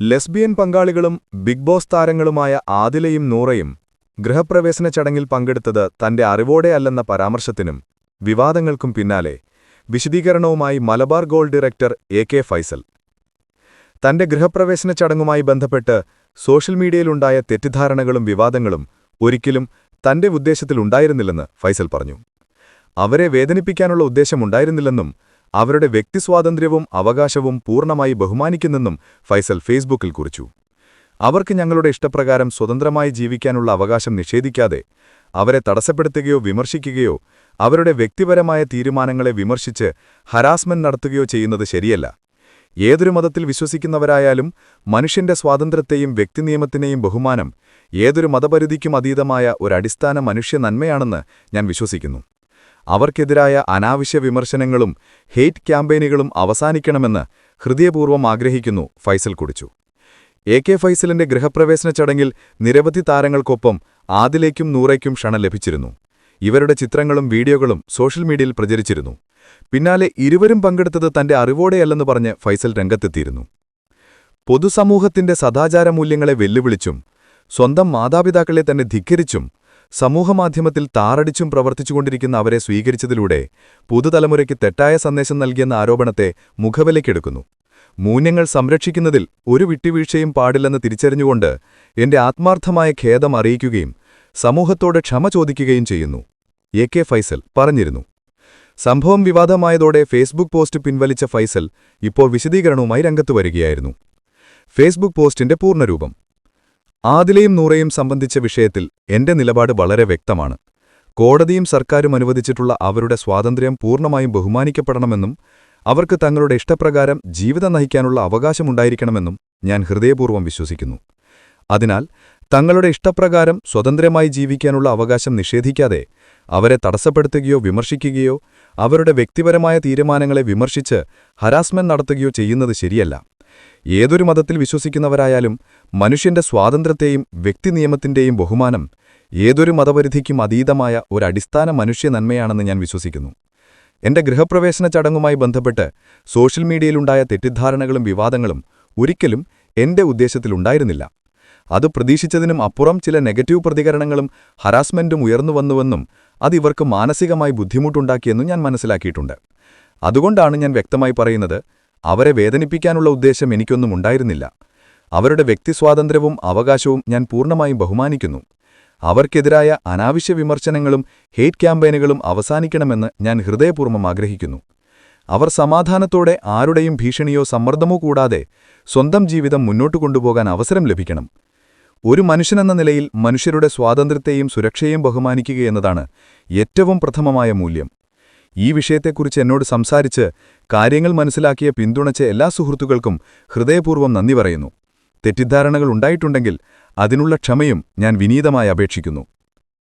Lesbian പങ്കാളികളും Bigg Boss താരങ്ങളുമായ ആദിലയും നൂറയും ഗൃഹപ്രവേശന ചടങ്ങിൽ പങ്കെടുത്തത് തന്റെ അറിവോടെയല്ലെന്ന പരാമർശത്തിനും വിവാദങ്ങൾക്കും പിന്നാലെ വിശദീകരണവുമായി Malabar gold director A K Faisal. തന്റെ ഗൃഹപ്രവേശന ചടങ്ങുമായി ബന്ധപ്പെട്ട് സോഷ്യൽ മീഡിയയിലുണ്ടായ തെറ്റിദ്ധാരണകളും വിവാദങ്ങളും ഒരിക്കലും തന്റെ ഉദ്ദേശത്തിലുണ്ടായിരുന്നില്ലെന്ന് ഫൈസൽ പറഞ്ഞു. അവരെ വേദനിപ്പിക്കാനുള്ള ഉദ്ദേശമുണ്ടായിരുന്നില്ലെന്നും അവരുടെ വ്യക്തിസ്വാതന്ത്ര്യവും അവകാശവും പൂർണമായി ബഹുമാനിക്കുന്നെന്നും ഫൈസൽ ഫേസ്ബുക്കിൽ കുറിച്ചു. അവർക്ക് ഞങ്ങളുടെ ഇഷ്ടപ്രകാരം സ്വതന്ത്രമായി ജീവിക്കാനുള്ള അവകാശം നിഷേധിക്കാതെ അവരെ തടസ്സപ്പെടുത്തുകയോ വിമർശിക്കുകയോ അവരുടെ വ്യക്തിപരമായ തീരുമാനങ്ങളെ വിമർശിച്ച് ഹരാസ്മെന്റ് നടത്തുകയോ ചെയ്യുന്നത് ശരിയല്ല. ഏതൊരു മതത്തിൽ വിശ്വസിക്കുന്നവരായാലും മനുഷ്യന്റെ സ്വാതന്ത്ര്യത്തെയും വ്യക്തിനിയമത്തിനെയും ബഹുമാനം ഏതൊരു മതപരിധിക്കും അതീതമായ ഒരടിസ്ഥാന മനുഷ്യ നന്മയാണെന്ന് ഞാൻ വിശ്വസിക്കുന്നു. അവർക്കെതിരായ അനാവശ്യ വിമർശനങ്ങളും ഹെയ്റ്റ് ക്യാമ്പയിനുകളും അവസാനിക്കണമെന്ന് ഹൃദയപൂർവം ആഗ്രഹിക്കുന്നു ഫൈസൽ കുടിച്ചു. എ കെ ഫൈസലിന്റെ ഗൃഹപ്രവേശന ചടങ്ങിൽ നിരവധി താരങ്ങൾക്കൊപ്പം ആദിലേക്കും നൂറയ്ക്കും ക്ഷണം ലഭിച്ചിരുന്നു. ഇവരുടെ ചിത്രങ്ങളും വീഡിയോകളും സോഷ്യൽ മീഡിയയിൽ പ്രചരിച്ചിരുന്നു. പിന്നാലെ ഇരുവരും പങ്കെടുത്തത് തന്റെ അറിവോടെയല്ലെന്ന് പറഞ്ഞ് ഫൈസൽ രംഗത്തെത്തിയിരുന്നു. പൊതുസമൂഹത്തിന്റെ സദാചാരമൂല്യങ്ങളെ വെല്ലുവിളിച്ചും സ്വന്തം മാതാപിതാക്കളെ തന്നെ ധിക്കരിച്ചും സമൂഹമാധ്യമത്തിൽ താറടിച്ചും പ്രവർത്തിച്ചുകൊണ്ടിരിക്കുന്ന അവരെ സ്വീകരിച്ചതിലൂടെ പുതുതലമുറയ്ക്ക് തെറ്റായ സന്ദേശം നൽകിയെന്ന ആരോപണത്തെ മുഖവിലയ്ക്കെടുക്കുന്നു. മൂന്യങ്ങൾ സംരക്ഷിക്കുന്നതിൽ ഒരു വിട്ടുവീഴ്ചയും പാടില്ലെന്ന് തിരിച്ചറിഞ്ഞുകൊണ്ട് എന്റെ ആത്മാർത്ഥമായ ഖേദം അറിയിക്കുകയും സമൂഹത്തോട് ക്ഷമ ചോദിക്കുകയും ചെയ്യുന്നു. എ കെ ഫൈസൽ പറഞ്ഞിരുന്നു. സംഭവം വിവാദമായതോടെ ഫേസ്ബുക്ക് പോസ്റ്റ് പിൻവലിച്ച ഫൈസൽ ഇപ്പോൾ വിശദീകരണവുമായി രംഗത്തു വരികയായിരുന്നു. ഫേസ്ബുക്ക് പോസ്റ്റിന്റെ പൂർണരൂപം ആദിലയും നൂറയും സംബന്ധിച്ച വിഷയത്തിൽ എന്റെ നിലപാട് വളരെ വ്യക്തമാണ്. കോടതിയും സർക്കാരും അനുവദിച്ചിട്ടുള്ള അവരുടെ സ്വാതന്ത്ര്യം പൂർണമായും ബഹുമാനിക്കപ്പെടണമെന്നും അവർക്ക് തങ്ങളുടെ ഇഷ്ടപ്രകാരം ജീവിതം നയിക്കാനുള്ള അവകാശമുണ്ടായിരിക്കണമെന്നും ഞാൻ ഹൃദയപൂർവം വിശ്വസിക്കുന്നു. അതിനാൽ തങ്ങളുടെ ഇഷ്ടപ്രകാരം സ്വതന്ത്രമായി ജീവിക്കാനുള്ള അവകാശം നിഷേധിക്കാതെ അവരെ തടസ്സപ്പെടുത്തുകയോ വിമർശിക്കുകയോ അവരുടെ വ്യക്തിപരമായ തീരുമാനങ്ങളെ വിമർശിച്ച് ഹരാസ്മെന്റ് നടത്തുകയോ ചെയ്യുന്നത് ശരിയല്ല. ഏതൊരു മതത്തിൽ വിശ്വസിക്കുന്നവരായാലും മനുഷ്യന്റെ സ്വാതന്ത്ര്യത്തെയും വ്യക്തിനിയമത്തിന്റെയും ബഹുമാനം ഏതൊരു മതപരിധിക്കും അതീതമായ ഒരു അടിസ്ഥാന മനുഷ്യ നന്മയാണെന്ന് ഞാൻ വിശ്വസിക്കുന്നു. എന്റെ ഗൃഹപ്രവേശന ചടങ്ങുമായി ബന്ധപ്പെട്ട് സോഷ്യൽ മീഡിയയിലുണ്ടായ തെറ്റിദ്ധാരണകളും വിവാദങ്ങളും ഒരിക്കലും എന്റെ ഉദ്ദേശത്തിലുണ്ടായിരുന്നില്ല അത് പ്രതീക്ഷിച്ചതിനും അപ്പുറം ചില നെഗറ്റീവ് പ്രതികരണങ്ങളും ഹരാസ്മെന്റും ഉയർന്നുവന്നുവെന്നും അതിവർക്ക് മാനസികമായി ബുദ്ധിമുട്ടുണ്ടാക്കിയെന്നും ഞാൻ മനസ്സിലാക്കിയിട്ടുണ്ട്. അതുകൊണ്ടാണ് ഞാൻ വ്യക്തമായി പറയുന്നത് അവരെ വേദനിപ്പിക്കാനുള്ള ഉദ്ദേശം എനിക്കൊന്നും ഉണ്ടായിരുന്നില്ല. അവരുടെ വ്യക്തിസ്വാതന്ത്ര്യവും അവകാശവും ഞാൻ പൂർണമായും ബഹുമാനിക്കുന്നു. അവർക്കെതിരായ അനാവശ്യ വിമർശനങ്ങളും ഹെയ്റ്റ് ക്യാമ്പയിനുകളും അവസാനിക്കണമെന്ന് ഞാൻ ഹൃദയപൂർവം ആഗ്രഹിക്കുന്നു. അവർ സമാധാനത്തോടെ ആരുടെയും ഭീഷണിയോ സമ്മർദ്ദമോ കൂടാതെ സ്വന്തം ജീവിതം മുന്നോട്ടു കൊണ്ടുപോകാൻ അവസരം ലഭിക്കണം. ഒരു മനുഷ്യനെന്ന നിലയിൽ മനുഷ്യരുടെ സ്വാതന്ത്ര്യത്തെയും സുരക്ഷയെയും ബഹുമാനിക്കുകയെന്നതാണ് ഏറ്റവും പ്രഥമമായ മൂല്യം. ഈ വിഷയത്തെക്കുറിച്ച് എന്നോട് സംസാരിച്ച് കാര്യങ്ങൾ മനസ്സിലാക്കിയ പിന്തുണച്ച എല്ലാ സുഹൃത്തുക്കൾക്കും ഹൃദയപൂർവം നന്ദി പറയുന്നു. തെറ്റിദ്ധാരണകൾ ഉണ്ടായിട്ടുണ്ടെങ്കിൽ അതിനുള്ള ക്ഷമയും ഞാൻ വിനീതമായി അപേക്ഷിക്കുന്നു.